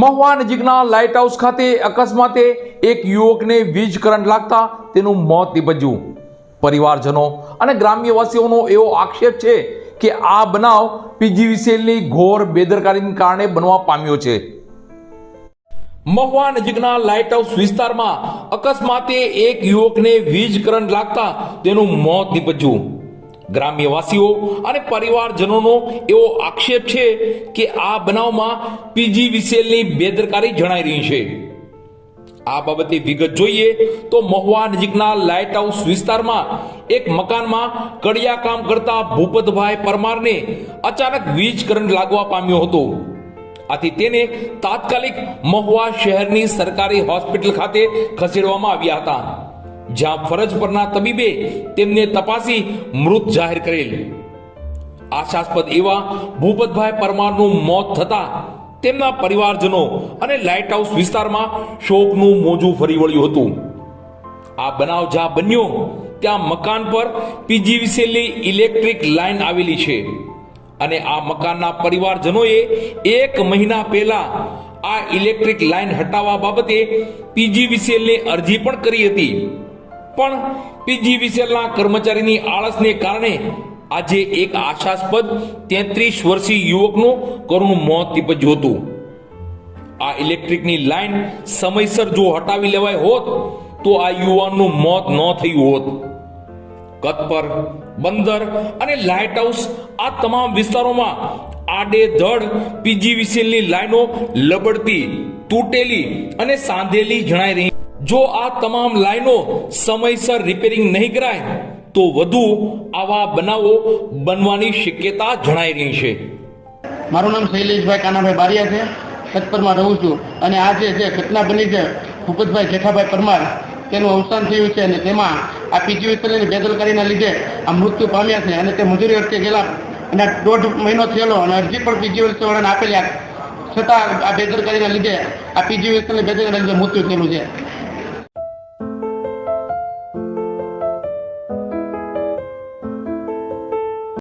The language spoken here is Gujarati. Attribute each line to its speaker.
Speaker 1: મહુવા નજીકના લાઇટ હાઉસ ખાતે અકસ્માતે એક યુવકને વીજ કરંટ લાગતા તેનું મોત નિપજ્યું. પરિવારજનો અને ગ્રામ્યવાસીઓનો એવો આક્ષેપ છે કે આ બનાવ પીજીવીસીએલની ઘોર બેદરકારીને કારણે બનવા પામ્યો છે. મહુવા નજીકના લાઇટ હાઉસ વિસ્તારમાં અકસ્માતે એક યુવકને વીજ કરંટ લાગતા તેનું મોત નીપજ્યું. ગ્રામ્યવાસીઓ અને પરિવારજનોનો એવો આક્ષેપ છે કે આ બનાવમાં પીજી વિસેલની બેદરકારી જણાઈ રહી છે. આ બાબતે વિગત જોઈએ તો મહુવા નજીકના લાઇટ હાઉસ વિસ્તારમાં એક મકાનમાં કડિયા કામ કરતા ભૂપતભાઈ પરમારને અચાનક વીજ કરંટ લાગવા પામ્યો હતો. આથી તેને તાત્કાલિક મહુવા શહેરની સરકારી હોસ્પિટલ ખાતે ખસેડવામાં આવ્યા હતા. જ્યાં ફરજ પરના તબીબે તેમને તપાસી મૃત જાહેર કરેલ. આશાસ્પદ એવા ભૂપતભાઈ પરમારનું મોત થતા તેમના પરિવારજનો અને લાઇટ હાઉસ વિસ્તારમાં શોકનું મોજું ફરી વળ્યું હતું. આ બનાવ જ્યાં બન્યો, ત્યાં મકાન પર પીજીવીસીએલની ઇલેક્ટ્રિક લાઇન આવેલી છે. અને આ મકાનના પરિવારજનોએ એક મહિના પહેલા આ ઇલેક્ટ્રિક લાઇન હટાવવા બાબતે પીજીવીસીએલને અરજી પણ કરી હતી. પણ પીજીવીસીએલના કર્મચારીની આળસને કારણે આજે એક આશાસ્પદ તેત્રીસ વર્ષીય યુવકનું કરુણ મોત નીપજ્યું હતું. આ ઇલેક્ટ્રિકની લાઇન સમયસર જો હટાવી લેવાય હોત, તો આ યુવાનનું મોત ન થયું હોત. કતપર બંદર અને લાઇટ હાઉસ આ તમામ વિસ્તારોમાં આડે ધડ પીજીવીસીએલની લાઈનો લબડતી, તૂટેલી અને સાંધેલી જણાઈ રહી જો આ તમામ લાઈનો સમયસર રિપેરિંગ નહીં કરાય, તો વધુ આવા બનાવો બનવાની શક્યતા જણાઈ રહી છે.
Speaker 2: મારું નામ શૈલેષભાઈ કાનાભાઈ બારિયા છે. સતપરમાં રહું છું. અને આ જે ઘટના બની છે, ભૂપતભાઈ જેઠાભાઈ પરમાર, તેનું અવસાન થયું છે અને તેમાં આ પીજી પીજીવીસીએલની બેદરકારીના લીધે આ મૃત્યુ પામ્યા છે અને તે મજૂરી અર્થે ગયેલા અને દોઢ મહિનો થયેલો અને અરજી પણ પીજી વાળાને આપેલી છતાં આ બેદરકારીના લીધે આ પીજી પીજીવીસીએલની બેદરકારીના લીધે મૃત્યુ થયેલું છે.